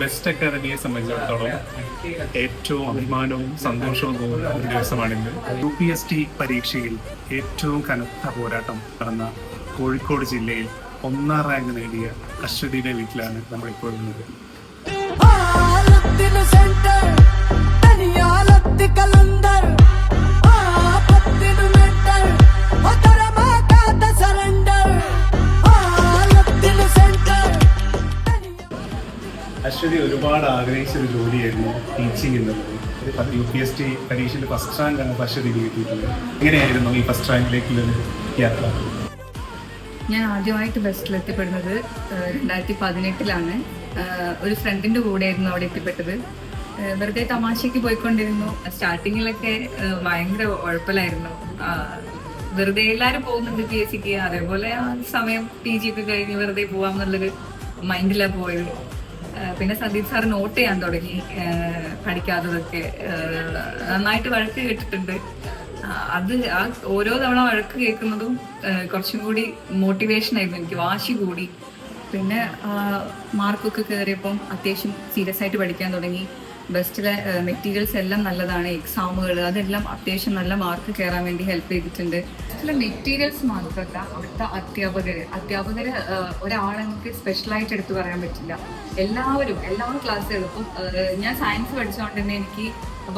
Best അക്കാദമിയെ സംബന്ധിച്ചിടത്തോളം ഏറ്റവും അഭിമാനവും സന്തോഷവും തോന്നുന്ന ഒരു ദിവസമാണിന്ന് യു പി എസ് ടി പരീക്ഷയിൽ ഏറ്റവും കനത്ത പോരാട്ടം നടന്ന കോഴിക്കോട് ജില്ലയിൽ ഒന്നാം റാങ്ക് നേടിയ അശ്വതിയുടെ വീട്ടിലാണ് നമ്മളിപ്പോൾ ഉള്ളത്. അശ്വതി ഒരുപാട് ആഗ്രഹിച്ച ഒരു ജോലിയായിരുന്നു ടീച്ചിങ് എന്നുള്ളത് യു പി എസ് ടി പരീക്ഷയിൽ ഫസ്റ്റ് റാങ്കാണ് അശ്വതിക്ക് കിട്ടിയിട്ടുള്ളത്. എങ്ങനെയായിരുന്നു ഈ ഫസ്റ്റ് റാങ്കിലേക്ക് യാത്ര? ഞാൻ ആദ്യമായിട്ട് ബസ്സിൽ എത്തിപ്പെടുന്നത് രണ്ടായിരത്തി പതിനെട്ടിലാണ്. ഒരു ഫ്രണ്ടിന്റെ കൂടെയായിരുന്നു അവിടെ എത്തിപ്പെട്ടത്. വെറുതെ തമാശയ്ക്ക് പോയിക്കൊണ്ടിരുന്നു. സ്റ്റാർട്ടിങ്ങിലൊക്കെ ഭയങ്കര ഉഴപ്പലായിരുന്നു. വെറുതെ എല്ലാവരും പോകുന്നുണ്ട് പി എസ് സിക്ക് അതേപോലെ ആ സമയം പി ജി ഒക്കെ കഴിഞ്ഞ് വെറുതെ പോവാമെന്നുള്ളൊരു മൈൻഡിലാണ് പോയത്. പിന്നെ സന്ദീപ് സാർ നോട്ട് ചെയ്യാൻ തുടങ്ങി പഠിക്കാത്തതൊക്കെ നന്നായിട്ട് വഴക്ക് കേട്ടിട്ടുണ്ട്. അത് ആ ഓരോ തവണ വഴക്ക് കേൾക്കുന്നതും കുറച്ചും കൂടി മോട്ടിവേഷൻ ആയിരുന്നു എനിക്ക് വാശി കൂടി. പിന്നെ മാർക്കൊക്കെ കയറിയപ്പം അത്യാവശ്യം സീരിയസ് ആയിട്ട് പഠിക്കാൻ തുടങ്ങി. ബെസ്റ്റിലെ മെറ്റീരിയൽസ് എല്ലാം നല്ലതാണ്. എക്സാമുകൾ അതെല്ലാം അത്യാവശ്യം നല്ല മാർക്ക് കയറാൻ വേണ്ടി ഹെൽപ്പ് ചെയ്തിട്ടുണ്ട്. ചില മെറ്റീരിയൽസ് മാത്രമല്ല അവിടുത്തെ അധ്യാപകർ അധ്യാപകർ ഒരാളെ നമുക്ക് സ്പെഷ്യലായിട്ട് എടുത്തു പറയാൻ പറ്റില്ല. എല്ലാവരും എല്ലാ ക്ലാസ്സുകളും ഇപ്പം ഞാൻ സയൻസ് പഠിച്ചുകൊണ്ട് തന്നെ എനിക്ക്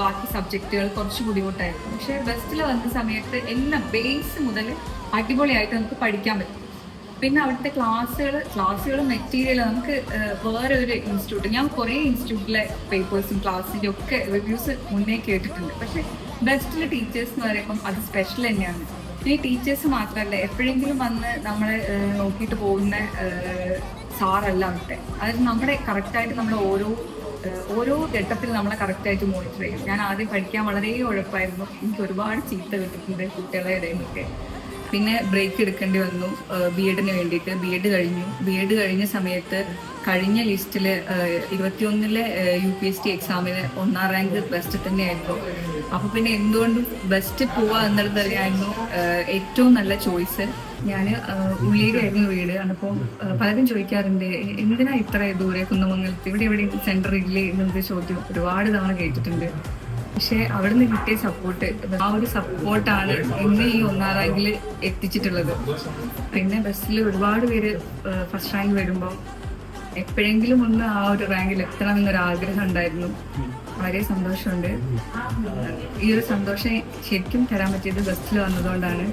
ബാക്കി സബ്ജക്റ്റുകൾ കുറച്ച് ബുദ്ധിമുട്ടായിരുന്നു പക്ഷേ ബെസ്റ്റിൽ വന്ന സമയത്ത് എല്ലാം ബേസ് മുതൽ അടിപൊളിയായിട്ട് നമുക്ക് പഠിക്കാൻ പറ്റും. പിന്നെ അവിടുത്തെ ക്ലാസ്സുകൾ ക്ലാസ്സുകളും മെറ്റീരിയൽ നമുക്ക് വേറെ ഒരു ഇൻസ്റ്റിറ്റ്യൂട്ട് ഞാൻ കുറേ ഇൻസ്റ്റിറ്റ്യൂട്ടിലെ പേപ്പേഴ്സും ക്ലാസ്സിന്റെ ഒക്കെ റിവ്യൂസ് മുന്നേ കേട്ടിട്ടുണ്ട്. പക്ഷേ ബെസ്റ്റിലെ ടീച്ചേഴ്സ് എന്ന് പറയുമ്പം അത് സ്പെഷ്യൽ തന്നെയാണ്. ഈ ടീച്ചേഴ്സ് മാത്രമല്ല എപ്പോഴെങ്കിലും വന്ന് നമ്മൾ നോക്കിയിട്ട് പോകുന്ന സാറല്ല അവിടുത്തെ. അതായത് നമ്മുടെ കറക്റ്റായിട്ട് നമ്മൾ ഓരോ ഓരോ ഘട്ടത്തിൽ നമ്മളെ കറക്റ്റായിട്ട് മോണിറ്റർ ചെയ്യും. ഞാൻ ആദ്യം പഠിക്കാൻ വളരെ ഉഴപ്പായിരുന്നു. എനിക്ക് ഒരുപാട് ചീത്ത കിട്ടിയിട്ടുണ്ട് കുട്ടികളുടെ ഇടയിൽ നിന്നൊക്കെ പിന്നെ ബ്രേക്ക് എടുക്കേണ്ടി വന്നു. ബി എഡിന് വേണ്ടിയിട്ട്. ബി എഡ് കഴിഞ്ഞു. ബി എഡ് കഴിഞ്ഞ സമയത്ത് കഴിഞ്ഞ ലിസ്റ്റിൽ ഇരുപത്തിയൊന്നിലെ യു പി എസ് ടി എക്സാമിന് ഒന്നാം റാങ്ക് ബെസ്റ്റ് തന്നെയായിരുന്നു. അപ്പോൾ പിന്നെ എന്തുകൊണ്ടും ബെസ്റ്റ് പോവുക എന്നുള്ളത് തന്നെയായിരുന്നു ഏറ്റവും നല്ല ചോയ്സ് ഞാൻ ഉള്ളിയിലായിരുന്നു വീട്. അപ്പോൾ പലരും ചോദിക്കാറുണ്ട് എന്തിനാ ഇത്ര ദൂരെ കുന്നമംഗലത്ത്? ഇവിടെ എവിടെ സെന്റർ ഇല്ലേ? എന്നുള്ള ചോദ്യം ഒരുപാട് തവണ കേട്ടിട്ടുണ്ട്. പക്ഷെ അവിടുന്ന് കിട്ടിയ സപ്പോർട്ട് ആ ഒരു സപ്പോർട്ടാണ് ഇന്ന് ഈ ഒന്നാം റാങ്കിൽ എത്തിച്ചിട്ടുള്ളത്. പിന്നെ ബസ്സിൽ ഒരുപാട് പേര് ഫസ്റ്റ് റാങ്ക് വരുമ്പോൾ എപ്പോഴെങ്കിലും ഒന്ന് ആ ഒരു റാങ്കിൽ എത്തണം എന്നൊരു ആഗ്രഹം ഉണ്ടായിരുന്നു. വളരെ സന്തോഷമുണ്ട്. ഈ ഒരു സന്തോഷം ശരിക്കും തരാൻ പറ്റിയത് ബസ്സിൽ വന്നതുകൊണ്ടാണ്.